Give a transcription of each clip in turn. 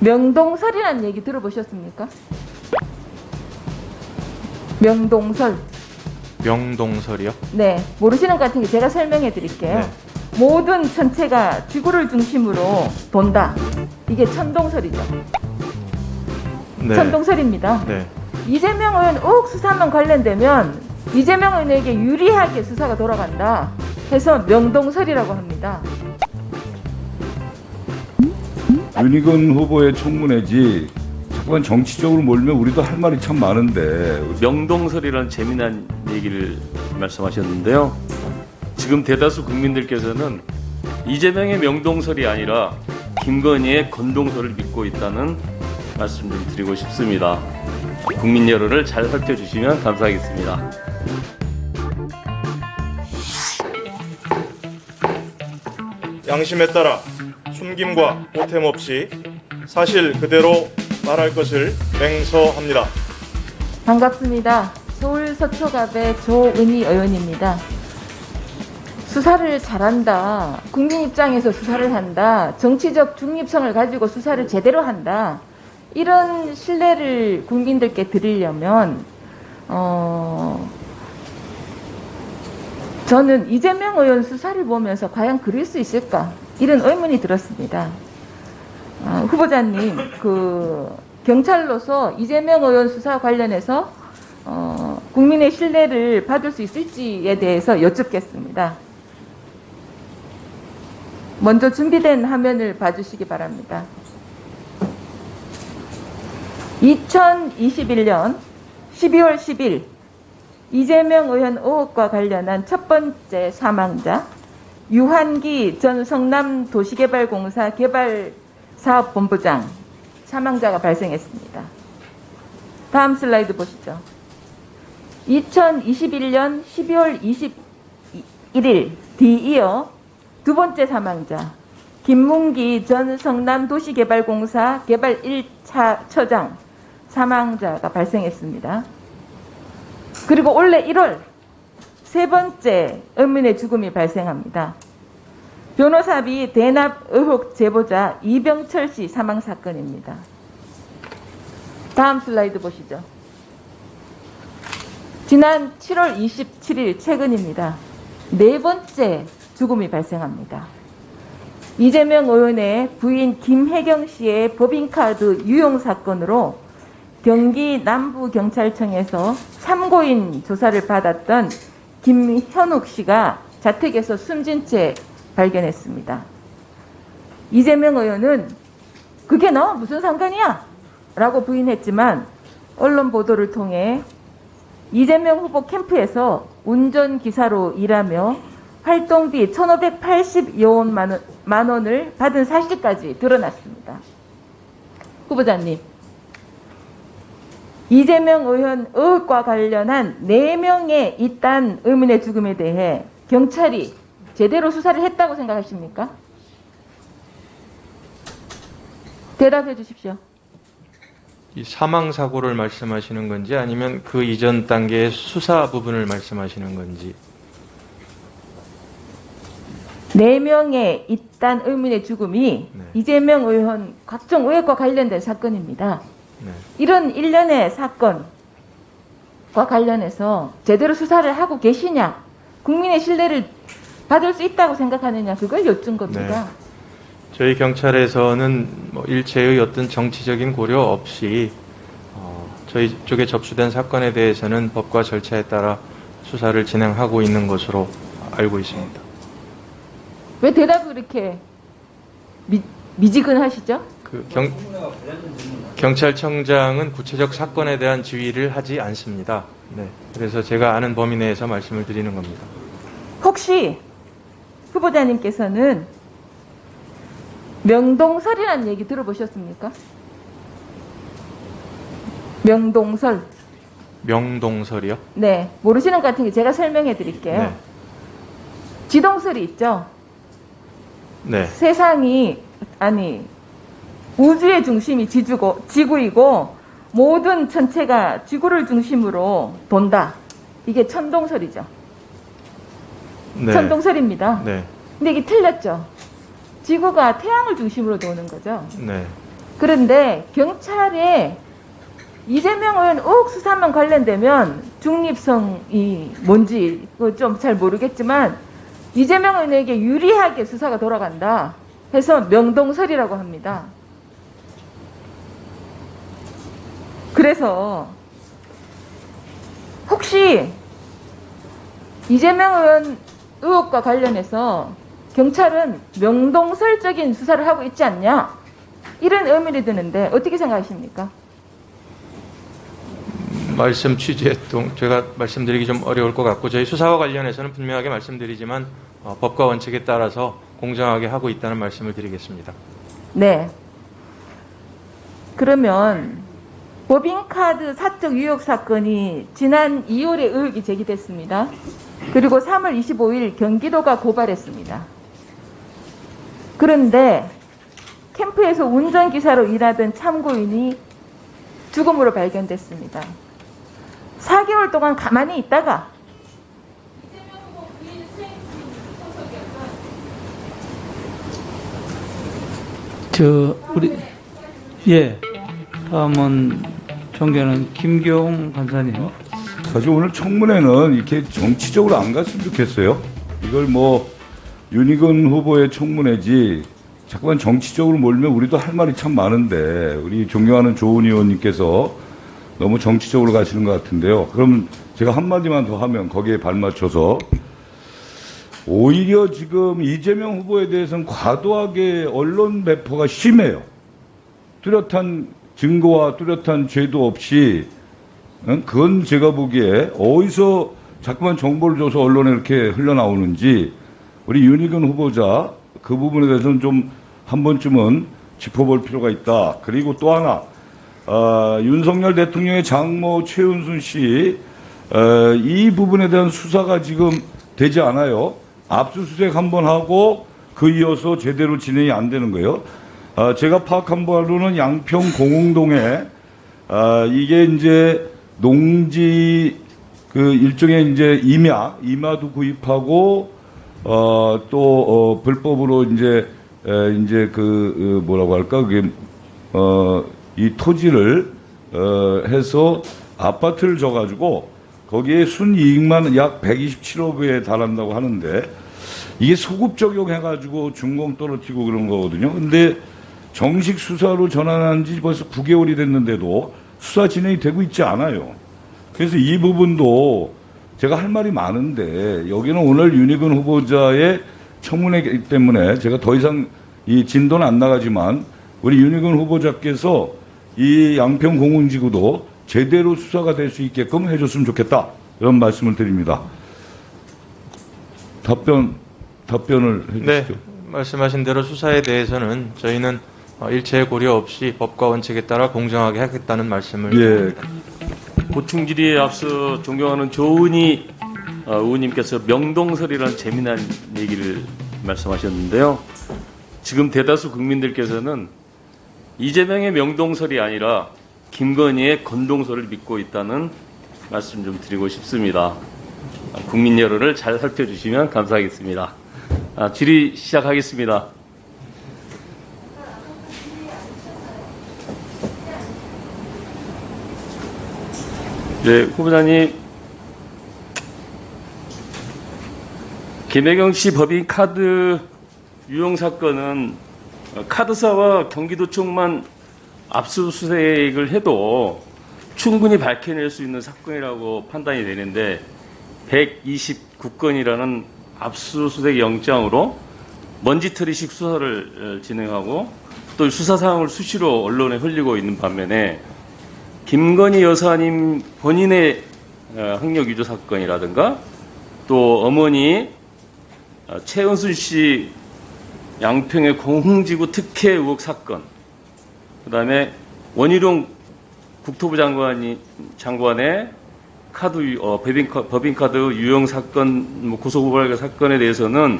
명동설이라는 얘기 들어보셨습니까? 명동설. 명동설이요? 네, 모르시는 것 같은 게 제가 설명해 드릴게요. 네. 모든 전체가 지구를 중심으로 돈다. 이게 천동설이죠. 네. 천동설입니다. 네. 이재명 의원 의혹 수사만 관련되면 이재명 의원에게 유리하게 수사가 돌아간다. 해서 명동설이라고 합니다. 윤희근 후보의 청문회지 자꾸만 정치적으로 몰면 우리도 할 말이 참 많은데 명동설이라는 재미난 얘기를 말씀하셨는데요. 지금 대다수 국민들께서는 이재명의 명동설이 아니라 김건희의 건동설을 믿고 있다는 말씀 좀 드리고 싶습니다. 국민 여론을 잘 살펴주시면 감사하겠습니다. 양심에 따라 숨김과 보탬 없이 사실 그대로 말할 것을 맹서합니다. 반갑습니다. 서울 서초갑의 조은희 의원입니다. 수사를 잘한다. 국민 입장에서 수사를 한다. 정치적 중립성을 가지고 수사를 제대로 한다. 이런 신뢰를 국민들께 드리려면, 어, 저는 이재명 의원 수사를 보면서 과연 그럴 수 있을까? 이런 의문이 들었습니다. 아, 후보자님, 그 경찰로서 이재명 의원 수사 관련해서 어, 국민의 신뢰를 받을 수 있을지에 대해서 여쭙겠습니다. 먼저 준비된 화면을 봐주시기 바랍니다. 2021년 12월 10일 이재명 의원 의혹과 관련한 첫 번째 사망자 유한기 전 성남 도시개발공사 개발사업본부장 사망자가 발생했습니다. 다음 슬라이드 보시죠. 2021년 12월 21일 뒤이어 두 번째 사망자 김문기 전 성남 도시개발공사 개발 1차 처장 사망자가 발생했습니다. 그리고 올해 1월 세 번째 의문의 죽음이 발생합니다. 변호사비 대납 의혹 제보자 이병철 씨 사망 사건입니다. 다음 슬라이드 보시죠. 지난 7월 27일 최근입니다. 네 번째 죽음이 발생합니다. 이재명 의원의 부인 김혜경 씨의 법인카드 유용 사건으로 경기 남부경찰청에서 참고인 조사를 받았던 김현욱 씨가 자택에서 숨진 채 발견했습니다. 이재명 의원은 그게 너 무슨 상관이야? 라고 부인했지만 언론 보도를 통해 이재명 후보 캠프에서 운전기사로 일하며 활동비 1,580여 원 만, 원, 만 원을 받은 사실까지 드러났습니다. 후보자님, 이재명 의원 의혹과 관련한 4명의 이딴 의문의 죽음에 대해 경찰이 제대로 수사를 했다고 생각하십니까? 대답해 주십시오. 이 사망 사고를 말씀하시는 건지 아니면 그 이전 단계의 수사 부분을 말씀하시는 건지. 네 명의 이딴 의문의 죽음이 네. 이재명 의원 각종 의혹과 관련된 사건입니다. 네. 이런 일련의 사건과 관련해서 제대로 수사를 하고 계시냐, 국민의 신뢰를 받을 수 있다고 생각하느냐, 그걸 여쭌 겁니다. 네. 저희 경찰에서는 뭐 일체의 어떤 정치적인 고려 없이 어, 저희 쪽에 접수된 사건에 대해서는 법과 절차에 따라 수사를 진행하고 있는 것으로 알고 있습니다. 왜 대답을 이렇게 미, 미지근하시죠? 그 경, 경찰청장은 구체적 사건에 대한 지휘를 하지 않습니다. 네. 그래서 제가 아는 범위 내에서 말씀을 드리는 겁니다. 혹시 후보자님께서는 명동설이라는 얘기 들어보셨습니까? 명동설. 명동설이요? 네, 모르시는 것 같은 게 제가 설명해 드릴게요. 네. 지동설이 있죠. 네. 세상이 아니 우주의 중심이 지주고 지구이고 모든 전체가 지구를 중심으로 돈다. 이게 천동설이죠. 네. 천동설입니다. 네. 근데 이게 틀렸죠. 지구가 태양을 중심으로 도는 거죠. 네. 그런데 경찰에 이재명 의원 의혹 수사만 관련되면 중립성이 뭔지 좀 잘 모르겠지만 이재명 의원에게 유리하게 수사가 돌아간다 해서 명동설이라고 합니다. 그래서 혹시 이재명 의원 의혹과 관련해서 경찰은 명동설적인 수사를 하고 있지 않냐? 이런 의문이 드는데 어떻게 생각하십니까? 말씀 취지에 동 제가 말씀드리기 좀 어려울 것 같고 저희 수사와 관련해서는 분명하게 말씀드리지만 어, 법과 원칙에 따라서 공정하게 하고 있다는 말씀을 드리겠습니다. 네. 그러면 법인카드 사적 유혹 사건이 지난 2월에 의혹이 제기됐습니다. 그리고 3월 25일 경기도가 고발했습니다. 그런데 캠프에서 운전기사로 일하던 참고인이 죽음으로 발견됐습니다. 4개월 동안 가만히 있다가 저 우리 예 다음은 존경하는 김경 간사님 사실 오늘 청문회는 이렇게 정치적으로 안 갔으면 좋겠어요. 이걸 뭐 윤희근 후보의 청문회지 자꾸만 정치적으로 몰면 우리도 할 말이 참 많은데 우리 존경하는 조은 의원님께서 너무 정치적으로 가시는 것 같은데요. 그럼 제가 한마디만 더 하면 거기에 발맞춰서 오히려 지금 이재명 후보에 대해서는 과도하게 언론 배포가 심해요. 뚜렷한 증거와 뚜렷한 죄도 없이 응? 그건 제가 보기에 어디서 자꾸만 정보를 줘서 언론에 이렇게 흘러나오는지 우리 윤희근 후보자 그 부분에 대해서는 좀 한 번쯤은 짚어볼 필요가 있다. 그리고 또 하나 아, 윤석열 대통령의 장모 최은순 씨, 어, 이 부분에 대한 수사가 지금 되지 않아요. 압수수색 한 번 하고 그 이어서 제대로 진행이 안 되는 거예요. 아, 제가 파악한 바로는 양평 공흥동에 아, 이게 이제 농지 그 일종의 이제 임야, 임야도 구입하고 어, 또 어, 불법으로 이제 에, 이제 그 어, 뭐라고 할까 그게 어, 이 토지를 어, 해서 아파트를 져가지고 거기에 순이익만 약 127억에 달한다고 하는데 이게 소급 적용해가지고 준공 떨어뜨리고 그런 거거든요. 근데 정식 수사로 전환한 지 벌써 9개월이 됐는데도 수사 진행이 되고 있지 않아요. 그래서 이 부분도 제가 할 말이 많은데 여기는 오늘 윤희근 후보자의 청문회이기 때문에 제가 더 이상 이 진도는 안 나가지만 우리 윤희근 후보자께서 이 양평 공흥지구도 제대로 수사가 될 수 있게끔 해줬으면 좋겠다 이런 말씀을 드립니다. 답변 답변을 네, 해주시죠. 말씀하신 대로 수사에 대해서는 저희는 어, 일체 고려 없이 법과 원칙에 따라 공정하게 하겠다는 말씀을 예, 보충 질의에 앞서 존경하는 조은희 어, 의원님께서 명동설이라는 재미난 얘기를 말씀하셨는데요. 지금 대다수 국민들께서는 이재명의 명동설이 아니라 김건희의 건동설을 믿고 있다는 말씀 좀 드리고 싶습니다. 아, 국민 여론을 잘 살펴주시면 감사하겠습니다. 아, 질의 시작하겠습니다. 네, 후보자님. 김혜경 씨 법인 카드 유용 사건은 카드사와 경기도청만 압수수색을 해도 충분히 밝혀낼 수 있는 사건이라고 판단이 되는데 129건이라는 압수수색 영장으로 먼지털이식 수사를 어, 진행하고 또 수사 사항을 수시로 언론에 흘리고 있는 반면에 김건희 여사님 본인의 어, 학력 위조 사건이라든가 또 어머니 어, 최은순 씨 양평의 공흥지구 특혜 의혹 사건, 그다음에 원희룡 국토부 장관이 장관의 카드 유- 어, 법인카, 법인카 드 유용 사건, 뭐 고소고발 사건에 대해서는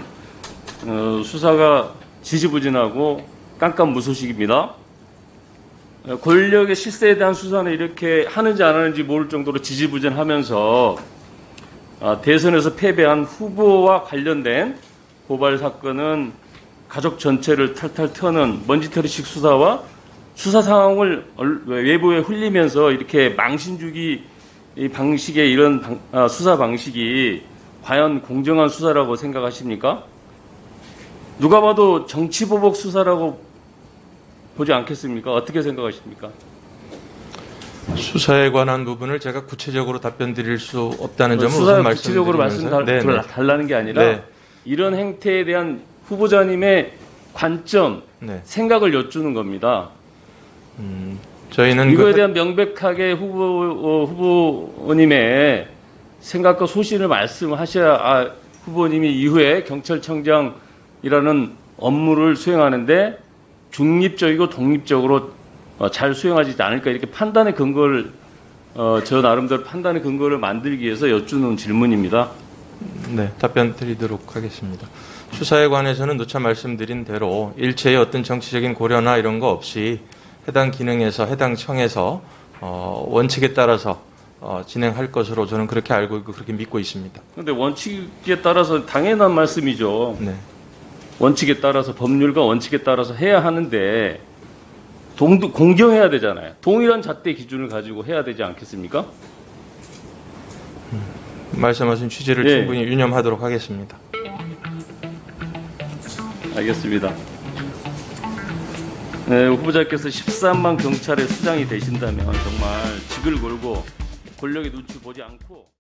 어, 수사가 지지부진하고 깜깜 무소식입니다. 어, 권력의 실세에 대한 수사는 이렇게 하는지 안 하는지 모를 정도로 지지부진하면서 아, 대선에서 패배한 후보와 관련된 고발 사건은 가족 전체를 탈탈 튀어는 먼지털이식 수사와 수사 상황을 얼- 외부에 흘리면서 이렇게 망신 주기 이 방식의 이런 방- 아, 수사 방식이 과연 공정한 수사라고 생각하십니까? 누가 봐도 정치보복 수사라고 보지 않겠습니까? 어떻게 생각하십니까? 수사에 관한 부분을 제가 구체적으로 답변 드릴 수 없다는 점을 수사 우선 구체적으로 말씀 네, 네. 달라는 게 아니라 네. 이런 행태에 대한 후보자님의 관점, 네. 생각을 여쭈는 겁니다. 음, 저희는 이거에 그- 대한 명백하게 후보 어, 후보님의 생각과 소신을 말씀하셔야 아, 후보님이 이후에 경찰청장이라는 업무를 수행하는데 중립적이고 독립적으로 어, 잘 수행하지 않을까 이렇게 판단의 근거를 어, 저 나름대로 판단의 근거를 만들기 위해서 여쭈는 질문입니다. 네, 답변 드리도록 하겠습니다. 수사에 관해서는 누차 말씀드린 대로 일체의 어떤 정치적인 고려나 이런 거 없이 해당 기능에서 해당 청에서 어, 원칙에 따라서 어, 진행할 것으로 저는 그렇게 알고 있고 그렇게 믿고 있습니다. 그런데 원칙에 따라서 당연한 말씀이죠. 네. 원칙에 따라서 법률과 원칙에 따라서 해야 하는데 동, 공정해야 되잖아요. 동일한 잣대 기준을 가지고 해야 되지 않겠습니까? 말씀하신 취지를 예. 충분히 유념하도록 하겠습니다. 알겠습니다. 네, 후보자께서 13만 경찰의 수장이 되신다면 정말 직을 걸고 권력의 눈치 보지 않고